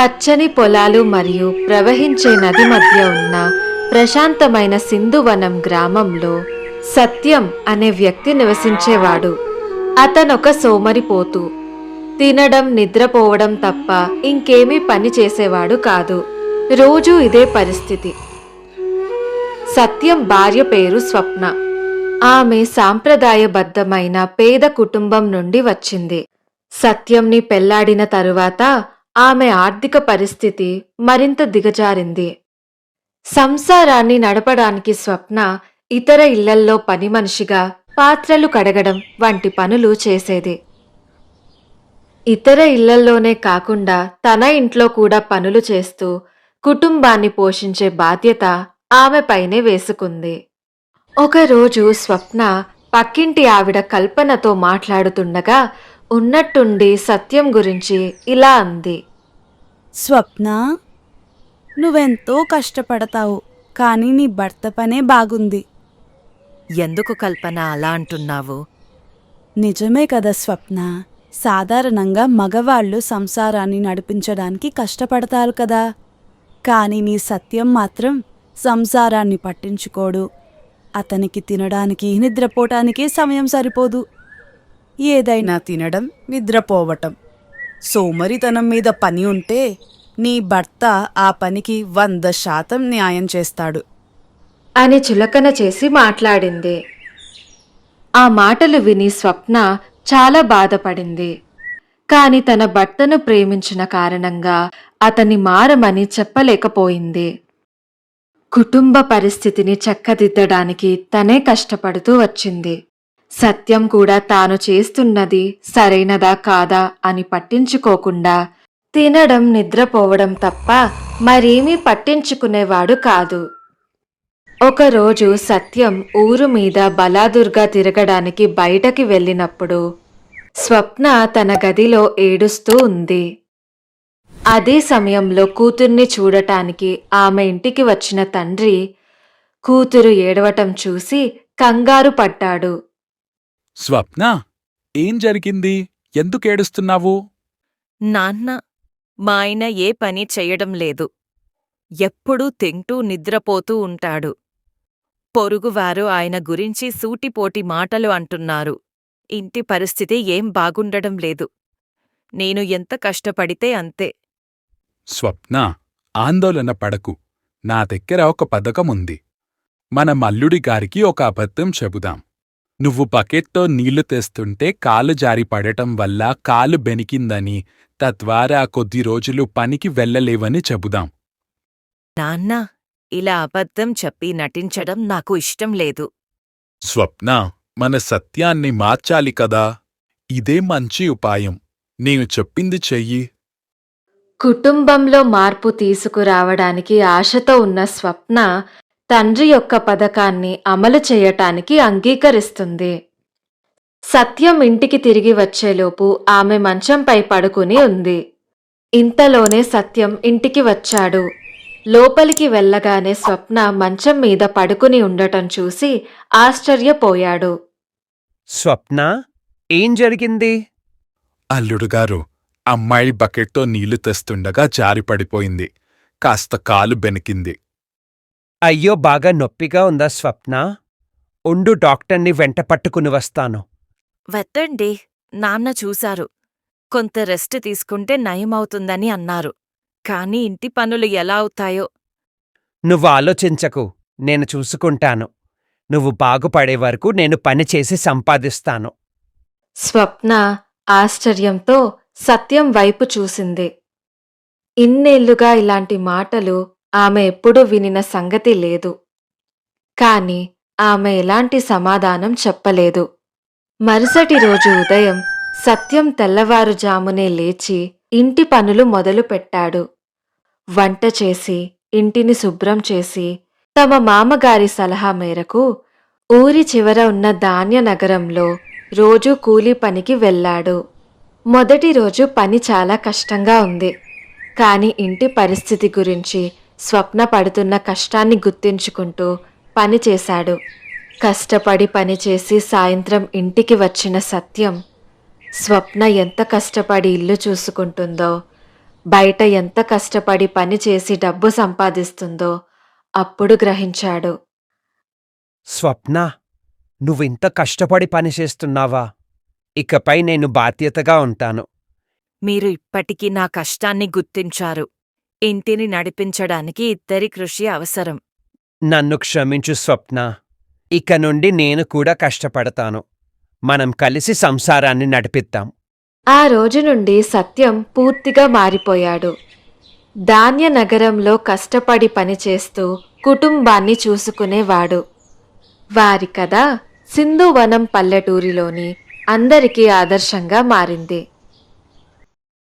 పచ్చని పొలాలు మరియు ప్రవహించే నది మధ్య ఉన్న ప్రశాంతమైన సింధువనం గ్రామంలో సత్యం అనే వ్యక్తి నివసించేవాడు. అతనొక సోమరిపోతు. తినడం నిద్రపోవడం తప్ప ఇంకేమీ పని చేసేవాడు కాదు. రోజూ ఇదే పరిస్థితి. సత్యం భార్య పేరు స్వప్న. ఆమె సాంప్రదాయబద్ధమైన పేద కుటుంబం నుండి వచ్చింది. సత్యంని పెళ్ళాడిన తరువాత ఆమె ఆర్థిక పరిస్థితి మరింత దిగజారింది. సంసారాన్ని నడపడానికి స్వప్న ఇతర ఇళ్ళల్లో పని మనిషిగా పాత్రలు కడగడం వంటి పనులు చేసేది. ఇతర ఇళ్ళల్లోనే కాకుండా తన ఇంట్లో కూడా పనులు చేస్తూ కుటుంబాన్ని పోషించే బాధ్యత ఆమెపైనే వేసుకుంది. ఒకరోజు స్వప్న పక్కింటి ఆవిడ కల్పనతో మాట్లాడుతుండగా ఉన్నట్టుండి సత్యం గురించి ఇలా అంది. స్వప్న నువ్వెంతో కష్టపడతావు కానీ నీ భర్త పనే బాగుంది. ఎందుకు కల్పన అలా అంటున్నావు? నిజమే కదా స్వప్న. సాధారణంగా మగవాళ్ళు సంసారాన్ని నడిపించడానికి కష్టపడతారు కదా. కానీ నీ సత్యం మాత్రం సంసారాన్ని పట్టించుకోడు. అతనికి తినడానికి నిద్రపోవటానికే సమయం సరిపోదు. ఏదైనా తినడం నిద్రపోవటం. సోమరితనం మీద పని ఉంటే నీ భర్త ఆ పనికి వంద శాతం న్యాయం చేస్తాడు. అని చులకన చేసి మాట్లాడింది. ఆ మాటలు విని స్వప్న చాలా బాధపడింది. కాని తన భర్తను ప్రేమించిన కారణంగా అతని మారమని చెప్పలేకపోయింది. కుటుంబ పరిస్థితిని చక్కదిద్దడానికి తనే కష్టపడుతూ వచ్చింది. సత్యం కూడా తాను చేస్తున్నది సరైనదా కాదా అని పట్టించుకోకుండా తినడం నిద్రపోవడం తప్ప మరేమీ పట్టించుకునేవాడు కాదు. ఒకరోజు సత్యం ఊరు మీద బలాదుర్గా తిరగడానికి బయటకి వెళ్ళినప్పుడు స్వప్న తన గదిలో ఏడుస్తూ ఉంది. అదే సమయంలో కూతుర్ని చూడటానికి ఆమె ఇంటికి వచ్చిన తండ్రి కూతురు ఏడవటం చూసి కంగారు పడ్డాడు. స్వప్న ఏం జరిగింది? ఎందుకేడుస్తున్నావు నాన్న మా ఆయన ఏ పని చెయ్యడం లేదు. ఎప్పుడూ తింటూ నిద్రపోతూ ఉంటాడు. పొరుగువారు ఆయన గురించి సూటిపోటి మాటలు అంటున్నారు. ఇంటి పరిస్థితి ఏం బాగుండడం లేదు. నేను ఎంత కష్టపడితే అంతే. స్వప్న ఆందోళన పడకు. నా దగ్గర ఒక పథకముంది. మన మల్లుడి గారికి ఒక అబద్ధం చెబుదాం. నువ్వు బకెట్తో నీళ్ళు తెస్తుంటే కాలు జారి పడటం వల్ల కాలు బెనికిందని తద్వారా కొద్ది రోజులు పనికి వెళ్ళలేవని చెబుదాం. నాన్న ఇలా అబద్ధం చెప్పి నటించడం నాకు ఇష్టం లేదు. స్వప్న మన సత్యాన్ని మార్చాలి కదా. ఇదే మంచి ఉపాయం. నేను చెప్పింది చెయ్యి. కుటుంబంలో మార్పు తీసుకురావడానికి ఆశతో ఉన్న స్వప్న తండ్రి యొక్క పథకాన్ని అమలు చేయటానికి అంగీకరిస్తుంది. సత్యం ఇంటికి తిరిగి వచ్చేలోపు ఆమె మంచంపై పడుకుని ఉంది. ఇంతలోనే సత్యం ఇంటికి వచ్చాడు. లోపలికి వెళ్ళగానే స్వప్న మంచం మీద పడుకుని ఉండటం చూసి ఆశ్చర్యపోయాడు. స్వప్న ఏం జరిగింది? అల్లుడుగారు అమ్మాయి బకెట్తో నీళ్ళు తెస్తుండగా జారిపడిపోయింది. కాస్త కాలు బెనికింది. అయ్యో బాగా నొప్పిగా ఉందా స్వప్న? ఉండు డాక్టర్ని వెంట పట్టుకుని వస్తాను. వెత్తండి నాన్న చూశారు. కొంత రెస్ట్ తీసుకుంటే నయమవుతుందని అన్నారు. కాని ఇంటి పనులు ఎలా అవుతాయో? నువ్వు ఆలోచించకు నేను చూసుకుంటాను. నువ్వు బాగుపడే వరకు నేను పని చేసి సంపాదిస్తాను. స్వప్న ఆశ్చర్యంతో సత్యం వైపు చూసింది. ఇన్నేళ్ళుగా ఇలాంటి మాటలు ఆమె ఎప్పుడూ వినిన సంగతి లేదు. కాని ఆమె ఎలాంటి సమాధానం చెప్పలేదు. మరుసటి రోజు ఉదయం సత్యం తెల్లవారుజామునే లేచి ఇంటి పనులు మొదలుపెట్టాడు వంట చేసి ఇంటిని శుభ్రం చేసి తమ మామగారి సలహా మేరకు ఊరి చివర ఉన్న ధాన్య నగరంలో రోజూ కూలీ పనికి వెళ్ళాడు. మొదటి రోజు పని చాలా కష్టంగా ఉంది. కాని ఇంటి పరిస్థితి గురించి స్వప్న పడుతున్న కష్టాన్ని గుర్తించుకుంటూ పని చేశాడు. కష్టపడి పనిచేసి సాయంత్రం ఇంటికి వచ్చిన సత్యం స్వప్న ఎంత కష్టపడి ఇల్లు చూసుకుంటుందో బయట ఎంత కష్టపడి పని చేసి డబ్బు సంపాదిస్తుందో అప్పుడు గ్రహించాడు. స్వప్న నువ్వింత కష్టపడి పనిచేస్తున్నావా ఇకపై నేను బాధ్యతగా ఉంటాను. మీరు ఇప్పటికీ నా కష్టాన్ని గుర్తించారు. ఇంటిని నడిపించడానికి ఇద్దరి కృషి అవసరం. నన్ను క్షమించు స్వప్న. ఇక నుండి నేను కూడా కష్టపడతాను. మనం కలిసి సంసారాన్ని నడిపిద్దాం. ఆ రోజు నుండి సత్యం పూర్తిగా మారిపోయాడు. ధాన్య నగరంలో కష్టపడి పనిచేస్తూ కుటుంబాన్ని చూసుకునేవాడు. వారి కథ సింధువనం పల్లెటూరిలోని అందరికీ ఆదర్శంగా మారింది.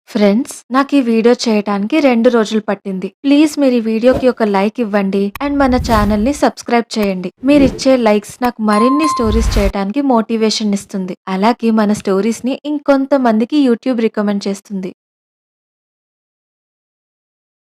ఫ్రెండ్స్ నాకు ఈ వీడియో చేయడానికి రెండు రోజులు పట్టింది. ప్లీజ్ మీరు ఈ వీడియోకి ఒక లైక్ ఇవ్వండి అండ్ మన ఛానల్ని సబ్స్క్రైబ్ చేయండి. మీరు ఇచ్చే లైక్స్ నాకు మరిన్ని స్టోరీస్ చేయడానికి మోటివేషన్ ఇస్తుంది. అలాగే మన స్టోరీస్ని ఇంకొంతమందికి యూట్యూబ్ రికమెండ్ చేస్తుంది.